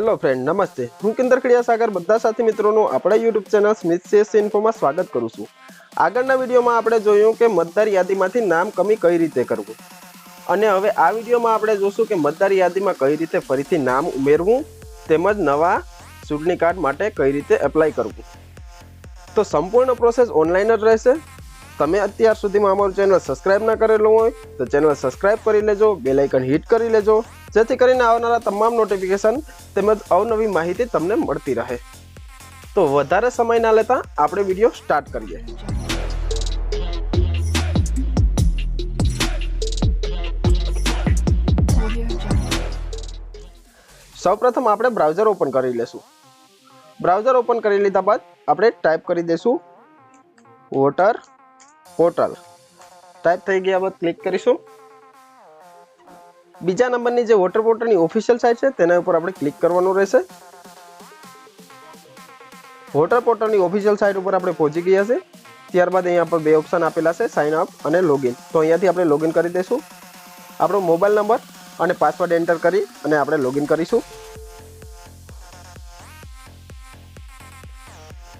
hello friend નમસ્તે હું કિંદર સાગર બધા સાથી મિત્રોનું આપણા યુટ્યુબ ચેનલ સ્મિથ સેસ ઇન્ફોમાં સ્વાગત કરું છું આગળના વિડીયોમાં આપણે જોયું કે મતદાર યાદીમાંથી નામ કમી કઈ રીતે કરવું અને હવે આ વિડીયોમાં આપણે જોશું કે મતદાર યાદીમાં કઈ રીતે ફરીથી નામ ઉમેરવું તેમજ નવા ચૂંટણી કાર્ડ માટે કઈ રીતે એપ્લાય કરવું તો સંપૂર્ણ પ્રોસેસ ઓનલાઈન જ રહેશે તમે અત્યાર સુધીમાં અમારું ચેનલ સબસ્ક્રાઈબ ના કરેલું હોય તો ચેનલ સબસ્ક્રાઈબ કરી લેજો બેલાઇકન હિટ કરી લેજો જેથી કરીને આવનારા તમામ નોટિફિકેશન તેમજ અવનવી માહિતી તમને મળતી રહે તો વધારે સમય ના લેતા આપણે વિડીયો સ્ટાર્ટ કરીએ સૌપ્રથમ આપણે બ્રાઉઝર ઓપન કરી લેશું બ્રાઉઝર ઓપન કરી લીધા બાદ આપણે ટાઈપ કરી દઈશું વોટર પોર્ટલ ટાઈપ થઈ ગયા બાદ ક્લિક કરીશું બીજા નંબરની જે વોટર પોર્ટલની ઓફિશિયલ સાઇટ છે તેના ઉપર આપણે ક્લિક કરવાનું રહેશે વોટર પોર્ટલની ઓફિશિયલ સાઇટ ઉપર આપણે પહોંચી ગયા છે ત્યારબાદ અહીંયા પર બે ઓપ્શન આપેલા છે સાઇન અપ અને લોગિન તો અહીંયાથી આપણે લોગિન કરી દઈશું આપણો મોબાઈલ નંબર અને પાસવર્ડ એન્ટર કરી અને આપણે લોગિન કરીશું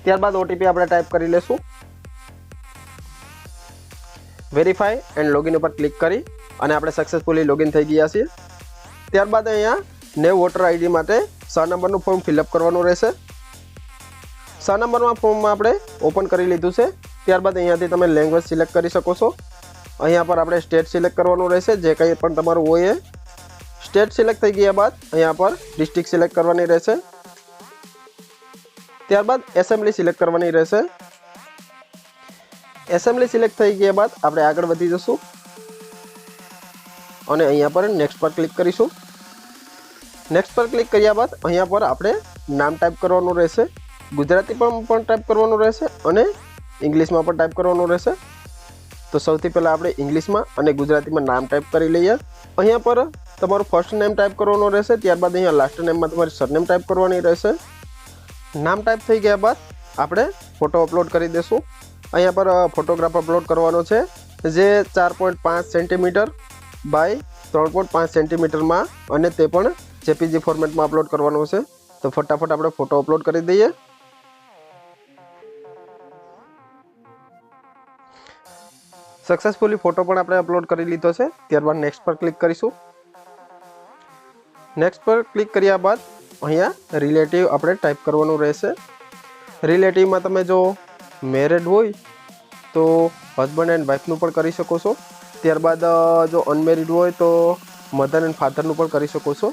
ત્યારબાદ ઓટીપી આપણે ટાઈપ કરી લેશું વેરીફાઈ એન્ડ લોગિન ઉપર ક્લિક કરી અને આપણે સક્સેસફુલી લોગિન થઈ ગયા છીએ ત્યારબાદ અહીંયા 90 ઓટર આઈડી માટે 6 નંબરનું ફોર્મ ફિલઅપ કરવાનું રહેશે 6 નંબરમાં ફોર્મમાં આપણે ઓપન કરી લીધું છે ત્યારબાદ અહીંયાથી તમે લેંગ્વેજ સિલેક્ટ કરી શકો છો અહીંયા પર આપણે સ્ટેટ સિલેક્ટ કરવાનું રહેશે જે કઈ પણ તમારું હોય એ સ્ટેટ સિલેક્ટ થઈ ગયા બાદ અહીંયા પર ડિસ્ટ્રિક્ટ સિલેક્ટ કરવાની રહેશે ત્યારબાદ એસેમ્બલી સિલેક્ટ કરવાની રહેશે એસેમ્બલી સિલેક્ટ થઈ ગયા બાદ આપણે આગળ વધીશું અને અહીંયા પર નેક્સ્ટ પર ક્લિક કરીશું નેક્સ્ટ પર ક્લિક કર્યા બાદ અહીંયા પર આપણે નામ ટાઇપ કરવાનું રહેશે ગુજરાતી પણ પણ ટાઇપ કરવાનું રહેશે અને ઇંગ્લિશ માં પણ ટાઇપ કરવાનું રહેશે તો સૌથી પહેલા આપણે ઇંગ્લિશ માં અને ગુજરાતી માં નામ ટાઇપ કરી લઈએ અહીંયા પર તમારું ફર્સ્ટ નેમ ટાઇપ કરવાનું રહેશે ત્યારબાદ અહીંયા લાસ્ટ નેમ માં તમારી સરનેમ ટાઇપ કરવાની રહેશે નામ ટાઇપ થઈ ગયા બાદ આપણે ફોટો અપલોડ કરી દેશું અહીંયા પર ફોટોગ્રાફ અપલોડ કરવાનો છે જે 4.5 સેન્ટીમીટર બાય ત્રણ પોઈન્ટ પાંચ સેન્ટીમીટરમાં અને તે પણ જેપીજી ફોર્મેટમાં અપલોડ કરવાનો છે તો ફટાફટ આપણે ફોટો અપલોડ કરી દઈએ સક્સેસફુલી ફોટો પણ આપણે અપલોડ કરી લીધો છે ત્યારબાદ નેક્સ્ટ પર ક્લિક કરીશું નેક્સ્ટ પર ક્લિક કર્યા બાદ અહીંયા રિલેટિવ આપણે ટાઈપ કરવાનું રહેશે રિલેટિવમાં તમે જો મેરેડ હોય તો હસબન્ડ એન્ડ વાઇફનું પણ કરી શકો છો ત્યારબાદ જો અનમેરિડ હોય તો મધર એન્ડ ફાધરનું પણ કરી શકો છો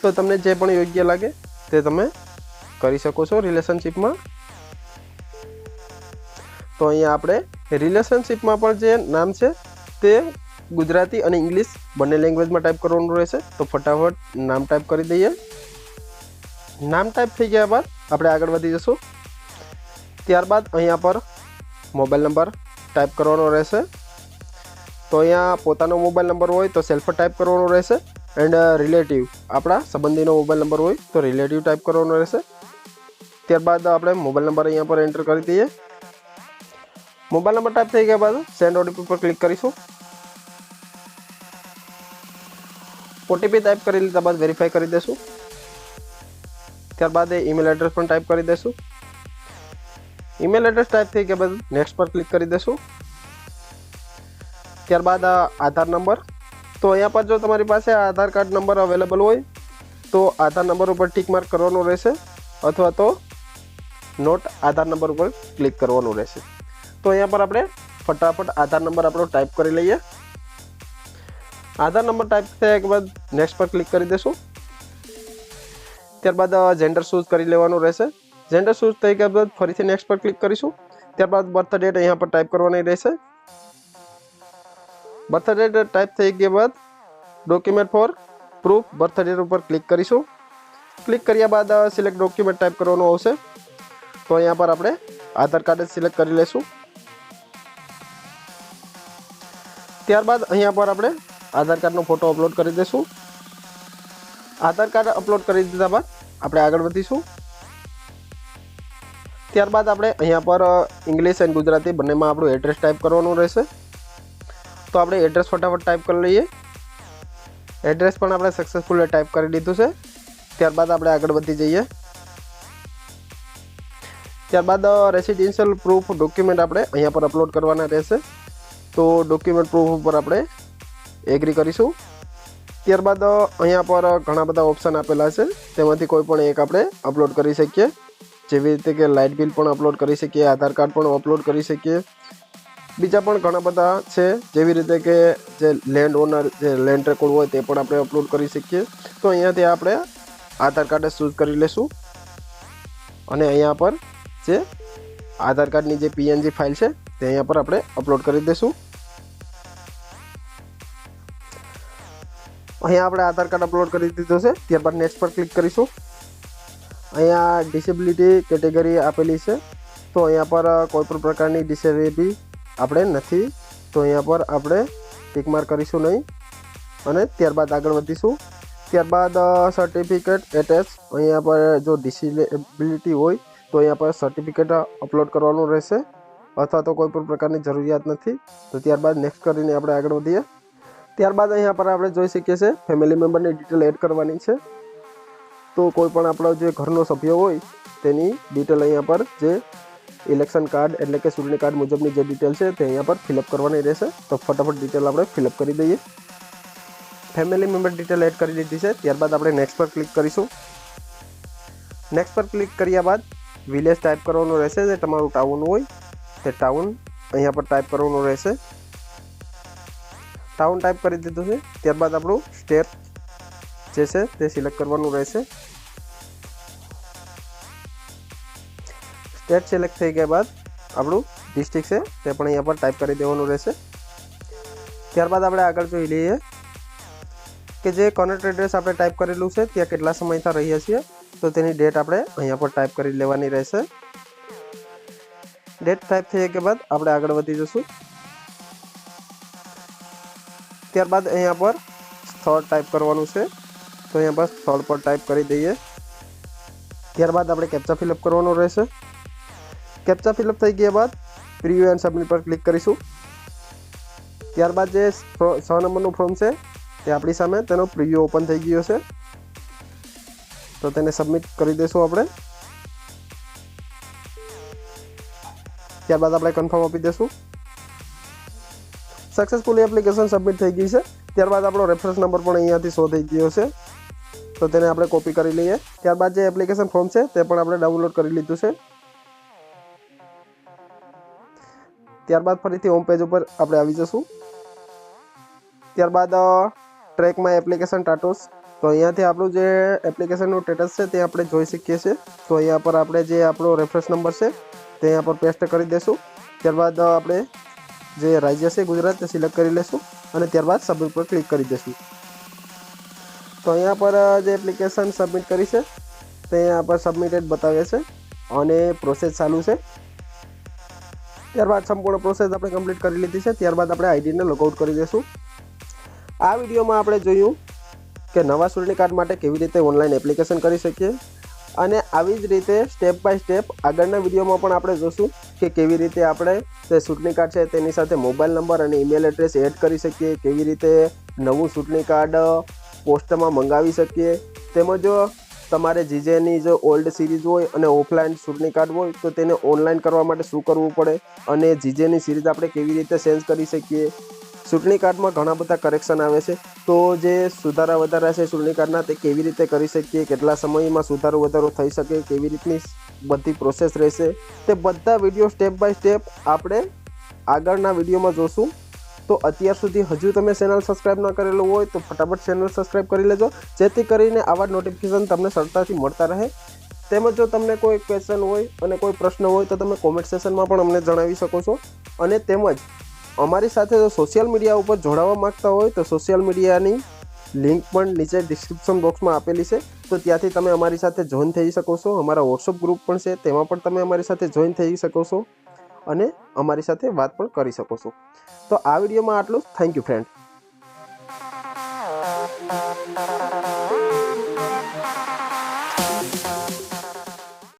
તો તમને જે પણ યોગ્ય લાગે તે તમે કરી શકો છો રિલેશનશિપમાં તો અહીંયા આપણે રિલેશનશિપમાં પણ જે નામ છે તે ગુજરાતી અને ઇંગ્લિશ બંને લેંગ્વેજમાં ટાઈપ કરવાનું રહેશે તો ફટાફટ નામ ટાઈપ કરી દઈએ નામ ટાઈપ થઈ ગયા બાદ આપણે આગળ વધી જશું ત્યારબાદ અહીંયા પર મોબાઈલ નંબર ટાઈપ કરવાનો રહેશે તો અહીંયા પોતાનો મોબાઈલ નંબર હોય તો સેલ્ફ ટાઇપ કરવાનો રહેશે એન્ડ રિલેટિવ આપડા સભંધીનો મોબાઈલ નંબર હોય તો રિલેટિવ ટાઇપ કરવાનો રહેશે ત્યારબાદ આપણે મોબાઈલ નંબર અહીંયા પર એન્ટર કરી દઈએ મોબાઈલ નંબર ટાઇપ થઈ ગયા બાદ સેન્ડ ઓન ટીપ પર ક્લિક કરીશું પોટીપી ટાઇપ કરી લીધા બાદ વેરીફાય કરી દશું ત્યારબાદ ઈમેલ એડ્રેસ પણ ટાઇપ કરી દશું ઈમેલ એડ્રેસ ટાઇપ થઈ ગયા બાદ નેક્સ્ટ પર ક્લિક કરી દશું ત્યારબાદ આધાર નંબર તો અહીંયા પર જો તમારી પાસે આ આધાર કાર્ડ નંબર अवेलेबल હોય તો આધાર નંબર ઉપર ટીક માર્ક કરવાનો રહેશે અથવા તો નોટ આધાર નંબર ઉપર ક્લિક કરવાનો રહેશે તો અહીંયા પર આપણે फटाफट આધાર નંબર આપણો ટાઇપ કરી લઈએ આધાર નંબર ટાઇપ કર્યા બાદ નેક્સ્ટ પર ક્લિક કરી દેશું ત્યારબાદ જেন্ডર શૂઝ કરી લેવાનો રહેશે જেন্ডર શૂઝ થઈ ગયા બાદ ફરીથી નેક્સ્ટ પર ક્લિક કરીશું ત્યારબાદ બર્થ ડેટ અહીંયા પર ટાઇપ કરવાની રહેશે बर्थ डेट टाइप થઈ ગયા બાદ ડોક્યુમેન્ટ ફોર પ્રૂફ બર્થડેર ઉપર ક્લિક કરીશું ક્લિક કર્યા બાદ સિલેક્ટ ડોક્યુમેન્ટ ટાઈપ કરવાનો આવશે તો અહીંયા પર આપણે આધાર કાર્ડ સિલેક્ટ કરી લેશું ત્યારબાદ અહીંયા પર આપણે આધાર કાર્ડ નો ફોટો અપલોડ કરી દેશું આધાર કાર્ડ અપલોડ કરી દીધા બાદ આપણે આગળ વધીશું ત્યારબાદ આપણે અહીંયા પર ઇંગ્લિશ અને ગુજરાતી બંનેમાં આપણો ایڈрес ટાઈપ કરવાનો રહેશે તો આપણે એડ્રેસ फटाफट ટાઇપ કરી લઈએ એડ્રેસ પણ આપણે સક્સેસફુલી ટાઇપ કરી દીધું છે ત્યારબાદ આપણે આગળ વધી જઈએ ત્યારબાદ રેસિડેન્શિયલ પ્રૂફ ડોક્યુમેન્ટ આપણે અહીંયા પર અપલોડ કરવાના રહેશે તો ડોક્યુમેન્ટ પ્રૂફ પર આપણે એગ્રી કરીશું ત્યારબાદ અહીંયા પર ઘણા બધા ઓપ્શન આપેલા છે તેમાંથી કોઈ પણ એક આપણે અપલોડ કરી શકીએ જેવી રીતે કે લાઈટ બિલ પણ અપલોડ કરી શકીએ આધાર કાર્ડ પણ અપલોડ કરી શકીએ બીજા પણ કણાબતા છે જેવી રીતે કે જે લેન્ડ ઓનર જે લેન્ડ રેકોર્ડ હોય તે પણ આપણે અપલોડ કરી શકીએ તો અહીંયાથી આપણે આધાર કાર્ડ સ્યુઝ કરી લેશું અને અહીંયા પર જે આધાર કાર્ડ ની જે PNG ફાઈલ છે તે અહીંયા પર આપણે અપલોડ કરી દેશું અહીં આપણે આધાર કાર્ડ અપલોડ કરી દીધો છે ત્યાર બર નેક્સ્ટ પર ક્લિક કરીશું અહીંયા ડિસેબિલિટી કેટેગરી આપેલી છે તો અહીંયા પર કોઈ પણ પ્રકારની ડિસેબિલિટી આપણે નથી તો અહીંયા પર આપણે ટીક માર્ક કરીશું નહીં અને ત્યારબાદ આગળ વધીશું ત્યારબાદ સર્ટિફિકેટ એટેચ અહીંયા પર જો ડિસેબિલિટી હોય તો અહીંયા પર સર્ટિફિકેટ અપલોડ કરવાનું રહેશે અથવા તો કોઈ પણ પ્રકારની જરૂરિયાત નથી તો ત્યારબાદ નેક્સ્ટ કરીને આપણે આગળ વધીએ ત્યારબાદ અહીંયા પર આપણે જોઈ શકીએ છીએ ફેમિલી મેમ્બરની ડિટેલ એડ કરવાની છે તો કોઈ પણ આપણો જે ઘરનો સભ્ય હોય તેની ડિટેલ અહીંયા પર જે ઇલેક્શન કાર્ડ એટલે કે ચૂંટણી કાર્ડ મુજબની જે ડિટેલ છે તે અહીંયા પર ફિલઅપ કરવાની રહેશે તો ફટાફટ ડિટેલ આપણે ફિલઅપ કરી દઈએ ફેમિલી મેમ્બર ડિટેલ એડ કરી દીધી છે ત્યારબાદ આપણે નેક્સ્ટ પર ક્લિક કરીશું નેક્સ્ટ પર ક્લિક કર્યા બાદ વિલેજ ટાઈપ કરવાનું રહેશે જે તમારું ટાઉન હોય તે ટાઉન અહીંયા પર ટાઈપ કરવાનું રહેશે ટાઉન ટાઈપ કરી દીધું છે ત્યારબાદ આપણું સ્ટેટ જે છે તે સિલેક્ટ કરવાનું રહેશે सेट सेलेक्ट થઈ ગયા બાદ આપણો ડિસ્ટ્રિક્ટ છે તે પણ અહીંયા પર ટાઈપ કરી દેવાનું રહેશે ત્યારબાદ આપણે આગળ જોઈ લે કે જે કોન્ tract એડ્રેસ આપણે ટાઈપ કરી લઉં છે તે કેટલા સમય 타 રહ્યો છે તો તેની डेट આપણે અહીંયા પર ટાઈપ કરી લેવાની રહેશે डेट ટાઈપ થઈ કે બાદ આપણે આગળ વધીશું ત્યારબાદ અહીંયા પર ફોર ટાઈપ કરવાનું છે તો અહીંયા બસ ફોર પર ટાઈપ કરી દઈએ ત્યારબાદ આપણે કેપ્ચા ફિલ અપ કરવાનો રહેશે કેપ્ચા ફિલઅપ થઈ ગયા બાદ પ્રિવ્યુ એન્ડ સબમિટ પર ક્લિક કરીશું ત્યારબાદ જે છ નંબરનું ફોર્મ છે તે આપણી સામે તેનો પ્રિવ્યુ ઓપન થઈ ગયો છે તો તેને સબમિટ કરી દઈશું આપણે ત્યારબાદ આપણે કન્ફર્મ આપી દઈશું સક્સેસફુલી એપ્લિકેશન સબમિટ થઈ ગઈ છે ત્યારબાદ આપણો રેફરન્સ નંબર પણ અહીંયાથી શો થઈ ગયો છે તો તેને આપણે કોપી કરી લઈએ ત્યારબાદ જે એપ્લિકેશન ફોર્મ છે તે પણ આપણે ડાઉનલોડ કરી લીધું છે ત્યારબાદ ફરીથી હોમ પેજ ઉપર આપણે આવી જશું ત્યારબાદ ટ્રેકમાં એપ્લિકેશન ટાટોસ તો અહીંયાથી આપણું જે એપ્લિકેશનનું સ્ટેટસ છે તે આપણે જોઈ શકીએ છીએ તો અહીંયા પર આપણે જે આપણો રેફરન્સ નંબર છે તે અહીંયા પર પેસ્ટ કરી દઈશું ત્યારબાદ આપણે જે રાજ્ય છે ગુજરાત તે સિલેક્ટ કરી લેશું અને ત્યારબાદ સબમિટ પર ક્લિક કરી દઈશું તો અહીંયા પર જે એપ્લિકેશન સબમિટ કરી છે તે અહીંયા પર સબમિટેડ બતાવે છે અને પ્રોસેસ ચાલુ છે ત્યારબાદ સંપૂર્ણ પ્રોસેસ આપણે કમ્પ્લીટ કરી લીધી છે ત્યારબાદ આપણે આઈડીને લોગઆઉટ કરી દઈશું આ વિડીયોમાં આપણે જોયું કે નવા સ્ટુડન્ટ કાર્ડ માટે કેવી રીતે ઓનલાઈન એપ્લિકેશન કરી શકીએ અને આવી જ રીતે સ્ટેપ બાય સ્ટેપ આગળના વિડીયોમાં પણ આપણે જોશું કે કેવી રીતે આપણે તે ચૂંટણી કાર્ડ છે તેની સાથે મોબાઈલ નંબર અને ઈમેલ એડ્રેસ એડ કરી શકીએ કેવી રીતે નવું ચૂંટણી કાર્ડ પોસ્ટમાં મંગાવી શકીએ તેમજ તમારે જીજેની જો ઓલ્ડ સિરીઝ હોય અને ઓફલાઈન શૂટની કાર્ડ હોય તો તેને ઓનલાઈન કરવા માટે શું કરવું પડે અને જીજેની સિરીઝ આપણે કેવી રીતે ચેન્જ કરી શકીએ ચૂંટણી કાર્ડમાં ઘણા બધા કરેક્શન આવે છે તો જે સુધારા વધારા છે ચૂંટણી કાર્ડના તે કેવી રીતે કરી શકીએ કેટલા સમયમાં સુધારો વધારો થઈ શકે કેવી રીતની બધી પ્રોસેસ રહેશે તે બધા વિડીયો સ્ટેપ બાય સ્ટેપ આપણે આગળના વિડીયોમાં જોશું તો અત્યાર સુધી હજુ તમે ચેનલ સબ્સ્ક્રાઇબ ન કરેલ હોય તો फटाफट ચેનલ સબ્સ્ક્રાઇબ કરી લેજો જેતી કરીને આવાડ નોટિફિકેશન તમને સતતથી મળતા રહે તેમજો તમને કોઈ ક્વેશ્ચન હોય અને કોઈ પ્રશ્ન હોય તો તમે કોમેન્ટ સેક્શનમાં પણ અમને જણાવી શકો છો અને તેમજ અમારી સાથે જો સોશિયલ મીડિયા ઉપર જોડાવવા માંગતા હોય તો સોશિયલ મીડિયાની લિંક પણ નીચે ડિસ્ક્રિપ્શન બોક્સમાં આપેલી છે તો ત્યાંથી તમે અમારી સાથે જોઈન થઈ જ શકો છો અમારું WhatsApp ગ્રુપ પણ છે તેમાં પણ તમે અમારી સાથે જોઈન થઈ જ શકો છો અને અમારી સાથે વાત પણ કરી શકો છો તો આ વિડીયોમાં આટલું થેન્ક યુ ફ્રેન્ડ